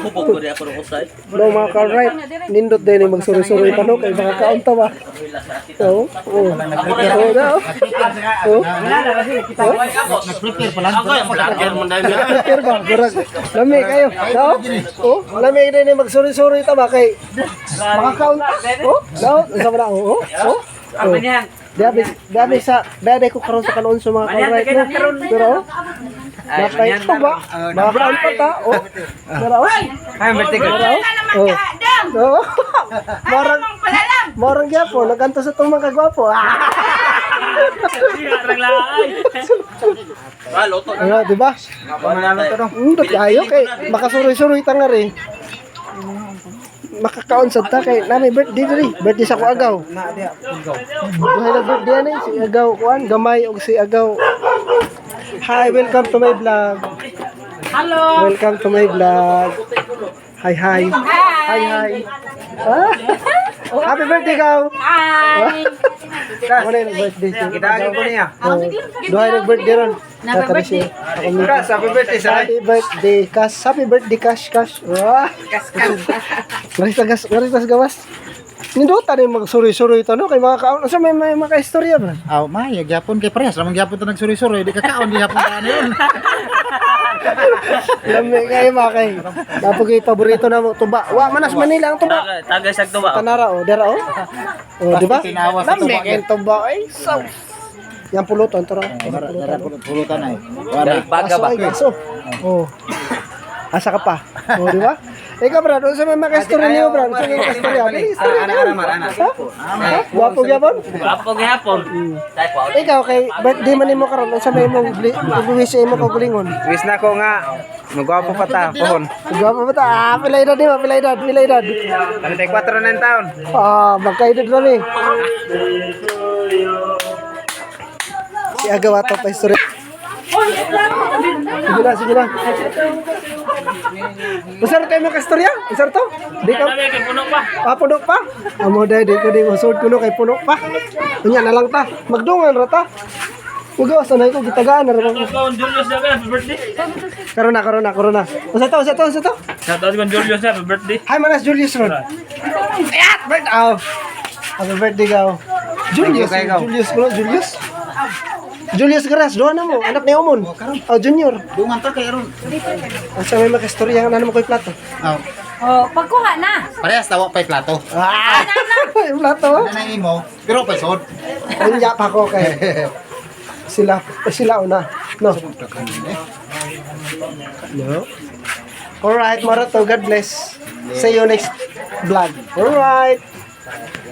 Hubog ko rin ako ng usay. No mga ka-right, nindot din yung magsuri-suri pa no, kay mga kaunta ba? Oo, oo. Oo na, oh. Oo. Nag-prepare pa lang. Pero ba, burag. Lami kayo. No? Oh, lami din yung magsuri-suri ta ba kay mga kaunta. Oh, no? Isa mo na, oh, oh. Oh. Oh. Dabi, dabi sa, dabi ko karon sa kanon sa mga ka-right. Pero, oh. Napay ito ba? Mga kaunta ta, oh. Pero, oh. Ay, berti ka. Pero, oh. Oh. Marang, marang gyapo, naganto sa itong mga kagwapo. Ah! Ah, loto. Ano, di ba? Manalo to dong. Hindi kayo kay makasuroy-suroy ta nga rin. Makakaon sa ta kay nami birthday diri. Birthday sa ko agaw. Na dia. Go. Buhay na birthday ni si agaw kuan gamay og si agaw. Hi, welcome to my vlog. Hello. Welcome to my vlog. Hi, hi. Hi, hi. Ah? Happy birthday gaw. Hi. Ano yung birthday? Kita niya. Oh, duhay nag birthday ron. Happy birthday. Kas, happy birthday sa Happy birthday, Cash. Happy birthday, Cash, Cash. Wah. Maritas gas, maritas gawas. Ninduta rin magsuri-suri ito, no? Kay mga kaon. Sa may, may mga istorya ba? Aw, may gyapon kay parehas lamang gyapon ta nagsuri-suri, di ka kaon di hapon ta ano yun. Lami kayo mga kay. Dapat kayo paborito na mo. Tuba. Wa, manas Manila ang tuba. Tagay, sa tuba. Tanara, oh. Dera, oh. Oh, di ba? Tinawa sa Lami tuba. kayo tuba. Ay, so. Yan pulutan, tara. Dara pulutan ay. Dahil baga ba? aso. Oh. Asa ka pa. Oh, di ba? Ikaw, bro, doon sa may mga istorya niyo, bro. Sa mga istorya. May istorya Ana ana ana. Ha? Gwapo gyapon? Apo gihapon. Tay po. Ikaw kay birthday man nimo karon sa may mong wish mo ko gulingon. Wis na ko nga magwapo pa ta pohon. Gwapo ba ta? Ah, pila edad nimo, pila edad, pila edad. Ano tay 4 na taon. Ah, magkaedad na ni. Si Agaw ato pa istorya. Sige na, sige na. Usar tayo mga kastorya? Usar to? Di ka? Kami kay puno pa. Ah, puno pa? Amo dahil di ko di usod kuno kay puno pa. Kunya na lang ta. Magdungan ra ta. Ugo, sanay ko gitagaan na Julius birthday. Karon na, karon na, karon na. Usa to, usa to, usa to. Shout out kay Julius na birthday. Hi, manas Julius Ron. Ayat! Bird, aw. Happy birthday gaw. Julius. Julius, bro, Julius. Julius Garas, doon na mo, anak ni Omon. Oh, junior. Dungan ta kay ron. Asa may makastorya ang ano mo ko'y plato. Aw. Oh, pagkuha na. Parehas tawa pa'y plato. Ah! Yung plato, oh. Ano na imo? Pero pa sod. Kanya pa ko kay sila, eh, sila una. No. No. Alright, Marato, God bless. See you next vlog. Alright.